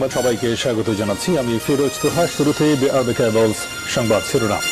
সংবাদ সবাইকে স্বাগত জানাচ্ছি। আমি ফিরোজ তোহা কেবলস সংবাদ শিরোনাম।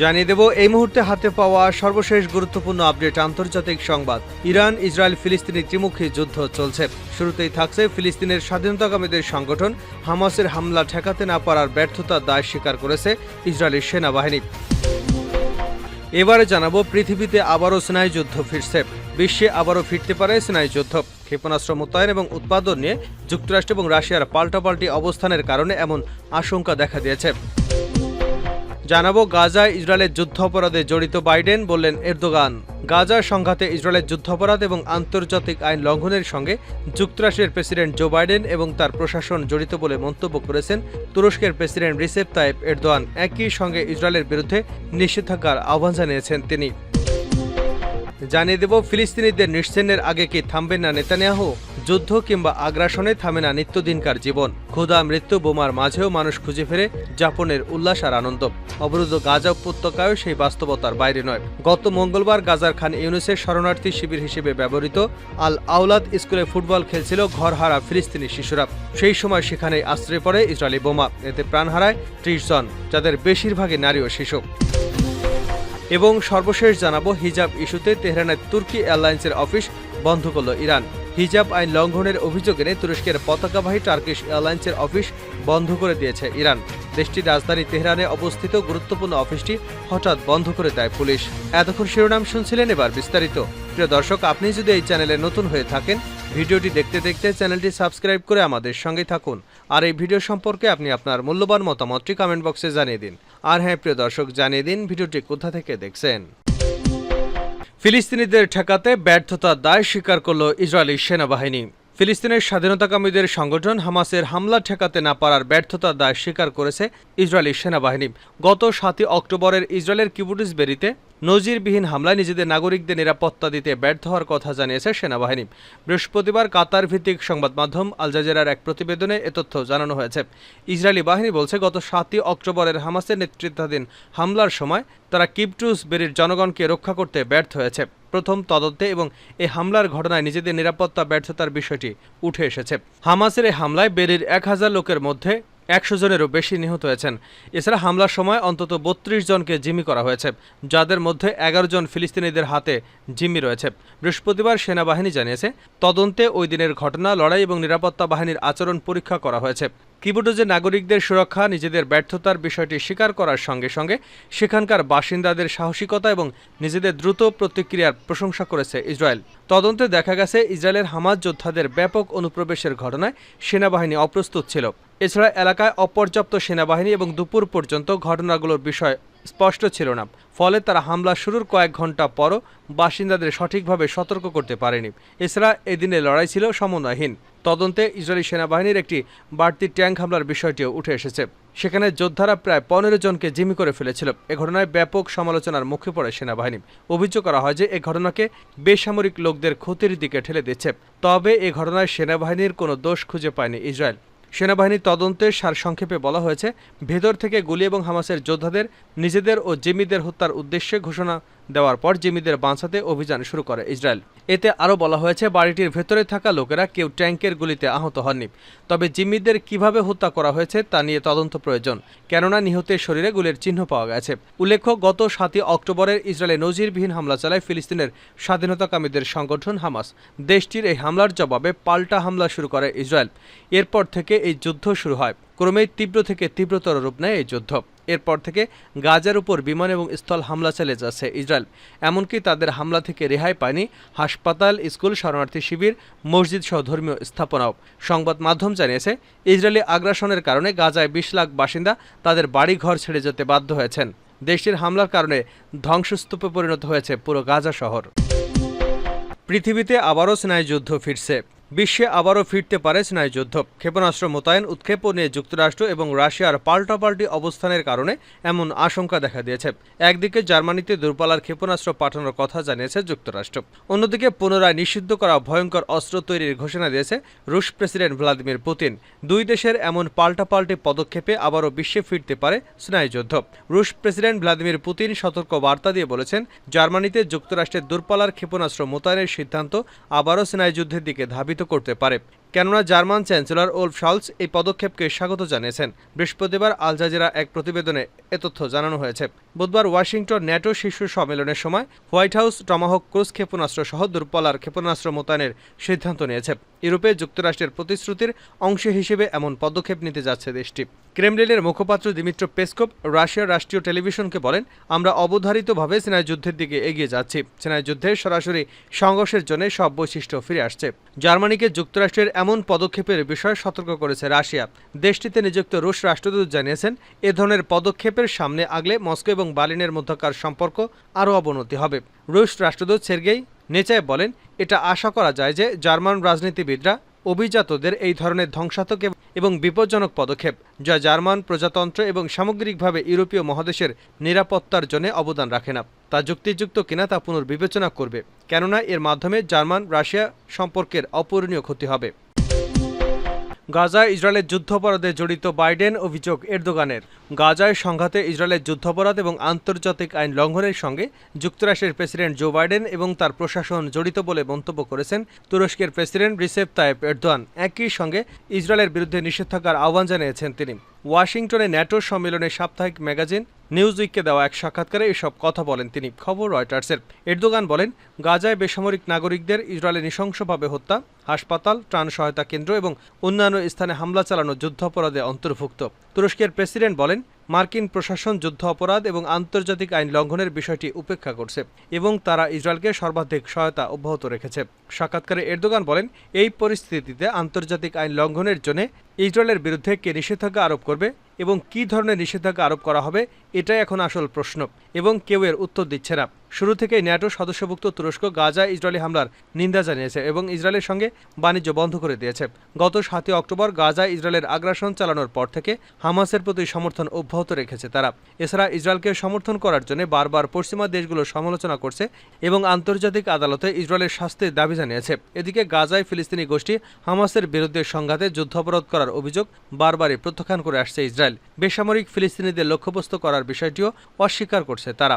জানিয়ে দেব, এই মুহূর্তে হাতে পাওয়া সর্বশেষ গুরুত্বপূর্ণ আপডেট আন্তর্জাতিক সংবাদ। ইরান, ইসরায়েল ফিলিস্তিনি ত্রিমুখী যুদ্ধ চলছে। শুরুতেই থাকছে ফিলিস্তিনের স্বাধীনতাকামীদের সংগঠন। হামাসের হামলা ঠেকাতে না পারার ব্যর্থতার দায় স্বীকার করেছে ইসরায়েলি সেনাবাহিনী। এবারে জানাব, পৃথিবীতে আবারও স্নায়ু যুদ্ধ ফিরছে। বিশ্বে আবারও ফিরতে পারে স্নায়ু যুদ্ধ ক্ষেপণাস্ত্র মোতায়েন এবং উৎপাদন নিয়ে যুক্তরাষ্ট্র এবং রাশিয়ার পাল্টাপাল্টি অবস্থানের কারণে এমন আশঙ্কা দেখা দিয়েছে। জানাব, গাজায় ইসরায়েলের যুদ্ধাপরাধে জড়িত বাইডেন বললেন এরদোগান। গাজার সংঘাতে ইসরায়েলের যুদ্ধাপরাধ এবং আন্তর্জাতিক আইন লঙ্ঘনের সঙ্গে যুক্তরাষ্ট্রের প্রেসিডেন্ট জো বাইডেন এবং তার প্রশাসন জড়িত বলে মন্তব্য করেছেন তুরস্কের প্রেসিডেন্ট রিসেপ তাইপ এরদোয়ান একই সঙ্গে ইসরায়েলের বিরুদ্ধে নিষেধাজ্ঞার আহ্বান জানিয়েছেন তিনি। জানিয়ে দেব, ফিলিস্তিনিদের নিশ্চিহ্নের আগে কি থামবেন না নেতানিয়াহু? যুদ্ধ কিংবা আগ্রাসনে থামে না নিত্যদিনকার জীবন। ক্ষুধা, মৃত্যু, বোমার মাঝেও মানুষ খুঁজে ফেরে যাপনের উল্লাস আর আনন্দ। অবরুদ্ধ গাজা উপত্যকায় সেই বাস্তবতার বাইরে নয়। গত মঙ্গলবার গাজার খান ইউনুসের শরণার্থী শিবির হিসেবে ব্যবহৃত আল আওলাদ স্কুলে ফুটবল খেলছিল ঘরহারা ফিলিস্তিনি শিশুরা। সেই সময় সেখানে আশ্রয় পড়ে ইসরায়েলি বোমা। এতে প্রাণ হারায় ত্রিশ জন, যাদের বেশিরভাগই নারী ও শিশু। এবং সর্বশেষ জানাব, হিজাব ইস্যুতে তেহরানের তুর্কি এয়ারলাইন্সের অফিস বন্ধ করল ইরান। হিজাব আইন লঙ্ঘনের অভিযোগ এনে তুরস্কের পতাকাবাহী টার্কিশ এয়ারলাইন্সের অফিস বন্ধ করে দিয়েছে ইরান। দেশটির রাজধানী তেহরানে অবস্থিত গুরুত্বপূর্ণ অফিসটি হঠাৎ বন্ধ করে দেয় পুলিশ। এতক্ষণ শিরোনাম শুনছিলেন এবার বিস্তারিত। প্রিয় দর্শক, আপনি যদি এই চ্যানেলে নতুন হয়ে থাকেন ভিডিওটি দেখতে দেখতে চ্যানেলটি সাবস্ক্রাইব করে আমাদের সঙ্গে থাকুন। আর এই ভিডিও সম্পর্কে আপনি আপনার মূল্যবান মতামতটি কমেন্ট বক্সে জানিয়ে দিন। আর হ্যাঁ প্রিয় দর্শক, জানিয়ে দিন ভিডিওটি কোথা থেকে দেখছেন। ফিলিস্তিনিদের ঠেকাতে ব্যর্থতার দায় স্বীকার করল ইসরায়েলি সেনাবাহিনী। ফিলিস্তিনের স্বাধীনতাকামীদের সংগঠন হামাসের হামলা ঠেকাতে না পারার ব্যর্থতার দায় স্বীকার করেছে ইসরায়েলি সেনাবাহিনী। গত সাতই অক্টোবরের ইসরায়েলের কিবুটিস বেরিতে নজিরবিহীন হামলায় নিজেদের নাগরিকদের নিরাপত্তা দিতে ব্যর্থ হওয়ার কথা জানিয়েছে সেনাবাহিনী। বৃহস্পতিবার কাতার ভিত্তিক সংবাদ মাধ্যম আল জাজিরার এক প্রতিবেদনে এ তথ্য জানানো হয়েছে। ইসরায়েলি বাহিনী বলছে, গত সাতই অক্টোবরের হামাসের নেতৃত্বাধীন হামলার সময় তারা কিপটুস বেরির জনগণকে রক্ষা করতে ব্যর্থ হয়েছে। প্রথম তদন্তে এবং এই হামলার ঘটনায় নিজেদের নিরাপত্তা ব্যর্থতার বিষয়টি উঠে এসেছে। হামাসের এই হামলায় বেরির এক হাজার লোকের মধ্যে একশো জনেরও বেশি নিহত হয়েছেন। এছাড়া হামলার সময় অন্তত বত্রিশ জনকে জিম্মি করা হয়েছে, যাদের মধ্যে এগারো জন ফিলিস্তিনিদের হাতে জিম্মি রয়েছে। বৃহস্পতিবার সেনাবাহিনী জানিয়েছে, তদন্তে ওই দিনের ঘটনা, লড়াই এবং নিরাপত্তা বাহিনীর আচরণ পরীক্ষা করা হয়েছে। কিবোটোজে নাগরিকদের সুরক্ষা, নিজেদের ব্যর্থতার বিষয়টি স্বীকার করার সঙ্গে সঙ্গে সেখানকার বাসিন্দাদের সাহসিকতা এবং নিজেদের দ্রুত প্রতিক্রিয়ার প্রশংসা করেছে ইসরায়েল। তদন্তে দেখা গেছে, ইসরায়েলের হামাজ যোদ্ধাদের ব্যাপক অনুপ্রবেশের ঘটনায় সেনাবাহিনী অপ্রস্তুত ছিল। এছাড়া এলাকায় অপর্যাপ্ত সেনাবাহিনী এবং দুপুর পর্যন্ত ঘটনাগুলোর বিষয় স্পষ্ট ছিল না। ফলে তারা হামলা শুরুর কয়েক ঘণ্টা পরও বাসিন্দাদের সঠিকভাবে সতর্ক করতে পারেনি। এছাড়া এদিনে লড়াই ছিল সমন্বয়হীন। তদন্তে ইসরায়েলি সেনাবাহিনীর একটি বাড়তি ট্যাঙ্ক হামলার বিষয়টিও উঠে এসেছে। সেখানে যোদ্ধারা প্রায় পনেরো জনকে জিম্মি করে ফেলেছিল। এ ঘটনায় ব্যাপক সমালোচনার মুখে পড়ে সেনাবাহিনী। অভিযোগ করা হয় যে, এ ঘটনাকে বেসামরিক লোকদের ক্ষতির দিকে ঠেলে দিচ্ছে। তবে এ ঘটনায় সেনাবাহিনীর কোনো দোষ খুঁজে পায়নি ইসরায়েল। সেনাবাহিনীর তদন্তের সারসংক্ষেপে বলা হয়েছে, ভেতর থেকে গুলি এবং হামাসের যোদ্ধাদের, নিজেদের ও জিম্মিদের হত্যার উদ্দেশ্যে ঘোষণা দেওয়ার পর জিম্মিদের বাঁচাতে অভিযান শুরু করে ইসরায়েল। এতে আরও বলা হয়েছে, বাড়িটির ভেতরে থাকা লোকেরা কেউ ট্যাঙ্কের গুলিতে আহত হননি। তবে জিম্মিদের কীভাবে হত্যা করা হয়েছে তা নিয়ে তদন্ত প্রয়োজন। কেননা নিহতের শরীরে গুলির চিহ্ন পাওয়া গেছে। উল্লেখ্য, গত সাতই অক্টোবরের ইসরায়েলে নজিরবিহীন হামলা চালায় ফিলিস্তিনের স্বাধীনতাকামীদের সংগঠন হামাস। দেশটির এই হামলার জবাবে পাল্টা হামলা শুরু করে ইসরায়েল। এরপর থেকে এই যুদ্ধ শুরু হয়। ক্রমেই তীব্র থেকে তীব্রতর রূপ নেয় এই যুদ্ধ। এরপর থেকে গাজার উপর বিমান এবং স্থল হামলা চালিয়ে যাচ্ছে ইসরায়েল। এমনকি তাদের হামলা থেকে রেহাই পায়নি হাসপাতাল, স্কুল, শরণার্থী শিবির, মসজিদ সহ ধর্মীয় স্থাপনাও। সংবাদ মাধ্যম জানিয়েছে, ইসরায়েলি আগ্রাসনের কারণে গাজায় বিশ লাখ বাসিন্দা তাদের বাড়ি ঘর ছেড়ে যেতে বাধ্য হয়েছেন। দেশটির হামলার কারণে ধ্বংসস্তূপে পরিণত হয়েছে পুরো গাজা শহর। পৃথিবীতে আবারও স্নায়ুযুদ্ধ ফিরছে। বিশ্বে আবারও ফিরতে পারে স্নায়ুযুদ্ধ। ক্ষেপণাস্ত্র মোতায়েন উৎক্ষেপণ নিয়ে যুক্তরাষ্ট্র এবং রাশিয়ার পাল্টাপাল্টি অবস্থানের কারণে এমন আশঙ্কা দেখা দিয়েছে। একদিকে জার্মানিতে দূরপাল্লার ক্ষেপণাস্ত্র পাঠানোর কথা জানিয়েছে যুক্তরাষ্ট্র। অন্যদিকে পুনরায় নিষিদ্ধ করা ভয়ঙ্কর অস্ত্র তৈরির ঘোষণা দিয়েছে রুশ প্রেসিডেন্ট ভ্লাদিমির পুতিন। দুই দেশের এমন পাল্টাপাল্টি পদক্ষেপে আবারও বিশ্বে ফিরতে পারে স্নায়ুযুদ্ধ। রুশ প্রেসিডেন্ট ভ্লাদিমির পুতিন সতর্ক বার্তা দিয়ে বলেছেন, জার্মানিতে যুক্তরাষ্ট্রের দূরপাল্লার ক্ষেপণাস্ত্র মোতায়েনের সিদ্ধান্ত আবারও স্নায়ুযুদ্ধের দিকে ধাবিত করতে পারে। কেননা জার্মান চ্যান্সেলর ওলফ শালস এই পদক্ষেপকে স্বাগত জানিয়েছেন। বৃহস্পতিবার আল জাজিরা এক প্রতিবেদনে এ তথ্য জানানো হয়েছে। বুধবার ওয়াশিংটন ন্যাটো শীর্ষ সম্মেলনের সময় হোয়াইট হাউস, টমাহক, ক্রুজ ক্ষেপণাস্ত্র সহ দূরপলার ক্ষেপণাস্ত্র মোতায়েনের সিদ্ধান্ত নিয়েছে। ইউরোপে যুক্তরাষ্ট্রের প্রতিশ্রুতির অংশ হিসেবে এমন পদক্ষেপ নিতে যাচ্ছে দেশটি। ক্রেমলিনের মুখপাত্র দিমিত্র পেসকোপ রাশিয়ার রাষ্ট্রীয় টেলিভিশনকে বলেন, আমরা অবধারিতভাবে সেনায় যুদ্ধের দিকে এগিয়ে যাচ্ছি। সেনায় যুদ্ধে সরাসরি সংঘর্ষের জন্য সব বৈশিষ্ট্য ফিরে আসছে। জার্মানিকে যুক্তরাষ্ট্রের এমন পদক্ষেপের বিষয়ে সতর্ক করেছে রাশিয়া। দেশটিতে নিযুক্ত রুশ রাষ্ট্রদূত জানিয়েছেন, এ ধরনের পদক্ষেপের সামনে আগলে মস্কো এবং বার্লিনের মধ্যকার সম্পর্ক আরও অবনতি হবে। রুশ রাষ্ট্রদূত সের্গেই নেচায় বলেন, এটা আশা করা যায় যে জার্মান রাজনীতিবিদরা অভিজাতদের এই ধরনের ধ্বংসাত্মক এবং বিপজ্জনক পদক্ষেপ, যা জার্মান প্রজাতন্ত্র এবং সামগ্রিকভাবে ইউরোপীয় মহাদেশের নিরাপত্তার জন্য অবদান রাখে না। তা যুক্তিযুক্ত কিনা তা পুনর্বিবেচনা করবে, কেননা এর মাধ্যমে জার্মান রাশিয়া সম্পর্কের অপূরণীয় ক্ষতি হবে। গাজা ইসরায়েলের যুদ্ধাপরাধে জড়িত বাইডেন অভিযোগ এরদোগানের। গাজায় সংঘাতে ইসরায়েলের যুদ্ধাপরাধ এবং আন্তর্জাতিক আইন লঙ্ঘনের সঙ্গে যুক্তরাষ্ট্রের প্রেসিডেন্ট জো বাইডেন এবং তার প্রশাসন জড়িত বলে মন্তব্য করেছেন তুরস্কের প্রেসিডেন্ট রিসেপ তায়েব এরদোয়ান। একই সঙ্গে ইসরায়েলের বিরুদ্ধে নিষেধাজ্ঞার আহ্বান জানিয়েছেন তিনি। ওয়াশিংটনে ন্যাটো সম্মেলনে সাপ্তাহিক ম্যাগাজিন নিউজ উইককে দেওয়া এক সাক্ষাৎকারে এসব কথা বলেন তিনি। খবর রয়টার্সের। এরদোগান বলেন, গাজায় বেসামরিক নাগরিকদের ইসরায়েলে নৃশংসভাবে হত্যা, হাসপাতাল, ত্রাণ সহায়তা কেন্দ্র এবং অন্যান্য স্থানে হামলা চালানো যুদ্ধাপরাধে অন্তর্ভুক্ত। তুরস্কের প্রেসিডেন্ট বলেন মার্কিন প্রশাসন যুদ্ধ অপরাধ এবং আন্তর্জাতিক আইন লঙ্ঘনের বিষয়টি উপেক্ষা করছে এবং তারা ইসরায়েলকে সর্বাধিক সহায়তা অব্যাহত রেখেছে। সাক্ষাৎকারে এরদোগান বলেন, এই পরিস্থিতিতে আন্তর্জাতিক আইন লঙ্ঘনের জন্য ইসরায়েলের বিরুদ্ধে কে নিষেধাজ্ঞা আরোপ করবে এবং কী ধরনের নিষেধাজ্ঞা আরোপ করা হবে, এটাই এখন আসল প্রশ্ন এবং কেউ এর উত্তর দিচ্ছে না। শুরু থেকেই ন্যাটো সদস্যভুক্ত তুরস্ক গাজা ইসরায়েলি হামলার নিন্দা জানিয়েছে এবং ইসরায়েলের সঙ্গে বাণিজ্য বন্ধ করে দিয়েছে। গত সাতই অক্টোবর গাজা ইসরায়েলের আগ্রাসন চালানোর পর থেকে হামাসের প্রতি সমর্থন অব্যাহত রেখেছে তারা। এছাড়া ইসরায়েলকে সমর্থন করার জন্য বারবার পশ্চিমা দেশগুলো সমালোচনা করছে এবং আন্তর্জাতিক আদালতে ইসরায়েলের শাস্তির দাবি জানিয়েছে। এদিকে গাজায় ফিলিস্তিনি গোষ্ঠী হামাসের বিরুদ্ধে সংঘাতে যুদ্ধাপরাধ করার অভিযোগ বারবারই প্রত্যাখ্যান করে আসছে ইসরায়েল। বেসামরিক ফিলিস্তিনিদের লক্ষ্যবস্তু করার বিষয়টিও অস্বীকার করছে তারা।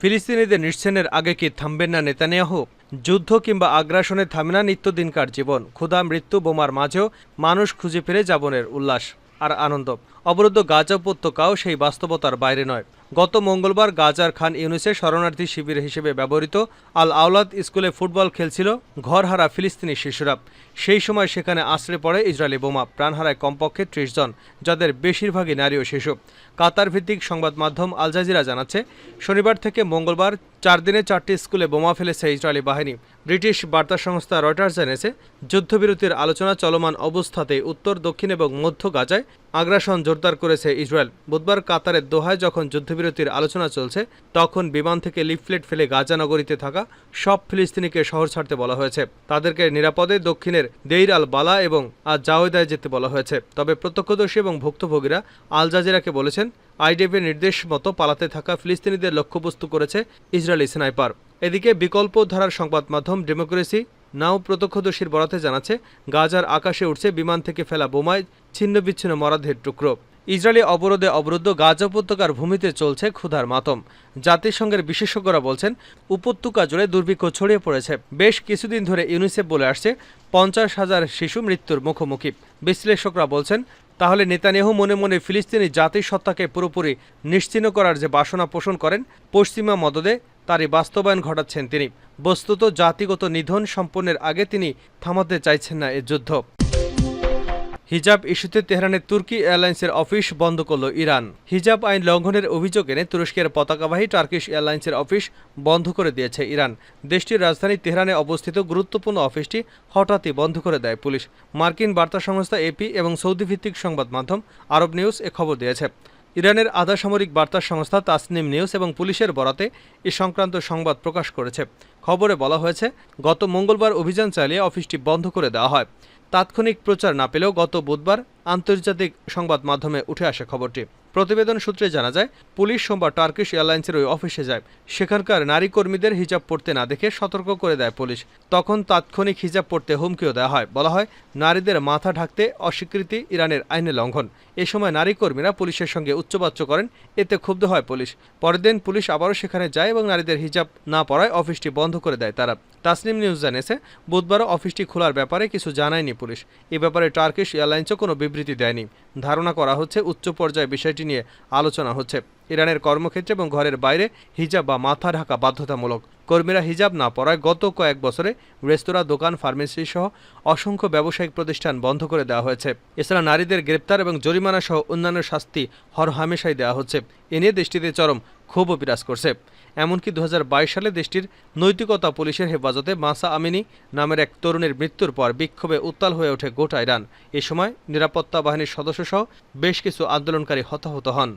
ফিলিস্তিনিদের নিশ্চেনের আগে কি থামবেন না নেতানিয়াহু? যুদ্ধ কিংবা আগ্রাসনে থামে না নিত্যদিনকার জীবন, ক্ষুধা, মৃত্যু, বোমার মাঝেও মানুষ খুঁজে ফিরে যাবনের উল্লাস আর আনন্দ। অবরুদ্ধ গাজা উপত্যকাও সেই বাস্তবতার বাইরে নয়। গত মঙ্গলবার গাজার খান ইউনিসে শরণার্থী শিবির হিসেবে ব্যবহৃত আল আওলাদ স্কুলে ফুটবল খেলছিল ঘরহারা ফিলিস্তিনি শিশুরা। সেই সময় সেখানে আশ্রে পড়ে ইসরায়েলি বোমা প্রাণ হারায় কমপক্ষে ত্রিশ জন, যাদের বেশিরভাগই নারী ও শিশু। কাতার ভিত্তিক সংবাদ মাধ্যম আল জাজিরা জানাচ্ছে, শনিবার থেকে মঙ্গলবার চার দিনে চারটি স্কুলে বোমা ফেলেছে ইসরায়েলি বাহিনী। ব্রিটিশ বার্তা সংস্থা রয়টার্স জানিয়েছে, যুদ্ধবিরতির আলোচনা চলমান অবস্থাতে উত্তর, দক্ষিণ এবং মধ্য গাজায় আগ্রাসন জোরদার করেছে ইসরায়েল। বুধবার কাতারের দোহায় যখন যুদ্ধবিরতির আলোচনা চলছে, তখন বিমান থেকে লিফলেট ফেলে গাজা নগরীতে থাকা সব ফিলিস্তিনিকে শহর ছাড়তে বলা হয়েছে। তাদেরকে নিরাপদে দক্ষিণের দেইর আল বালা এবং আজ জাওয়েদায় যেতে বলা হয়েছে। তবে প্রত্যক্ষদর্শী এবং ভুক্তভোগীরা আল জাজিরাকে বলেছেন আইডিএফের নির্দেশ মতো পালাতে থাকা ফিলিস্তিনিদের লক্ষ্যবস্তু করেছে ইসরায়েলি স্নাইপার। এদিকে বিকল্প ধারার সংবাদ মাধ্যম ডেমোক্রেসি নাও প্রত্যক্ষদর্শীর বরাতে জানাচ্ছে, গাজার আকাশে উঠছে বিমান থেকে ফেলা বোমায় ছিন্ন বিচ্ছিন্ন মরাদের টুকরো। ইসরায়েলি অবরোধে অবরুদ্ধ গাজা উপত্যকার ভূমিতে চলছে ক্ষুধার মাতম। জাতিসংঘের বিশেষজ্ঞরা বলছেন, উপত্যকা জুড়ে দুর্ভিক্ষ ছড়িয়ে পড়েছে। বেশ কিছুদিন ধরে ইউনিসেফ বলে আসছে, পঞ্চাশ হাজার শিশু মৃত্যুর মুখোমুখি। বিশ্লেষকরা বলছেন তাহলে নেতানিয়াহু মনে মনে ফিলিস্তিনি জাতিসত্তাকে পুরোপুরি নিশ্চিহ্ন করার যে বাসনা পোষণ করেন, পশ্চিমা মদদে তারই বাস্তবায়ন ঘটাচ্ছেন তিনি। বস্তুত জাতিগত নিধন সম্পন্নের আগে তিনি থামাতে চাইছেন না এ যুদ্ধ। হিজাব ইস্যুতে তেহরানের তুর্কি এয়ারলাইন্সের অফিস বন্ধ করল ইরান। হিজাব আইন লঙ্ঘনের অভিযোগ এনে তুরস্কের পতাকাবাহী টার্কিশ এয়ারলাইন্সের অফিস বন্ধ করে দিয়েছে ইরান। দেশটির রাজধানী তেহরানে অবস্থিত গুরুত্বপূর্ণ অফিসটি হঠাৎই বন্ধ করে দেয় পুলিশ। মার্কিন বার্তা সংস্থা এপি এবং সৌদি ভিত্তিক সংবাদ মাধ্যম আরব নিউজ এ খবর দিয়েছে। ইরানের আধা সামরিক বার্তা সংস্থা তাসনিম নিউজ এবং পুলিশের বরাতে এ সংক্রান্ত সংবাদ প্রকাশ করেছে। খবরে বলা হয়েছে, গত মঙ্গলবার অভিযান চালিয়ে অফিসটি বন্ধ করে দেওয়া হয়। তাৎক্ষণিক প্রচার না পেলেও গত বুধবার আন্তর্জাতিক সংবাদ মাধ্যমে উঠে আসে খবরটি। প্রতিবেদন সূত্রে জানা যায়, পুলিশ সোমবার টার্কিশ এয়ারলাইন্সের ওই অফিসে যায়। সেখানকার নারী কর্মীদের হিজাব পড়তে না দেখে সতর্ক করে দেয় পুলিশ। তখন তাৎক্ষণিক হিজাব পড়তে হুমকিও দেওয়া হয়। বলা হয়, নারীদের মাথা ঢাকতে অস্বীকৃতি ইরানের আইনে লঙ্ঘন। এ সময় নারী কর্মীরা পুলিশের সঙ্গে উচ্চবাচ্য করেন, এতে ক্ষুব্ধ হয় পুলিশ। পরের দিন পুলিশ আবারও সেখানে যায় এবং নারীদের হিজাব না পড়ায় অফিসটি বন্ধ করে দেয় তারা। তাসনিম নিউজ জানিয়েছে বুধবার অফিসটি খোলার ব্যাপারে কিছু জানায়নি পুলিশ। এ ব্যাপারে টার্কিশ এয়ারলাইন্সও কোনো বিবৃতি দেয়নি। ধারণা করা হচ্ছে, উচ্চ পর্যায়ে বিষয়টি নিয়ে আলোচনা হচ্ছে। ইরানের কর্মক্ষেত্রে এবং ঘরের বাইরে হিজাব বা মাথা ঢাকা বাধ্যতামূলক। কর্মীরা হিজাব না পরায় গত কয়েক বছরে রেস্তোরাঁ, দোকান, ফার্মেসি সহ অসংখ্য ব্যবসায়িক প্রতিষ্ঠান বন্ধ করে দেওয়া হয়েছে। এছাড়া নারীদের গ্রেপ্তার এবং জরিমানা সহ অন্যান্য শাস্তি হরহামেশাই দেওয়া হচ্ছে। এ নিয়ে দেশটিতে চরম ক্ষোভও বিরাজ করছে। এমনকি দু হাজার বাইশ সালে দেশটির নৈতিকতা পুলিশের হেফাজতে মাসা আমিনি নামের এক তরুণের মৃত্যুর পর বিক্ষোভে উত্তাল হয়ে ওঠে গোটা ইরান। এ সময় নিরাপত্তা বাহিনীর সদস্যসহ বেশ কিছু আন্দোলনকারী হতাহত হন।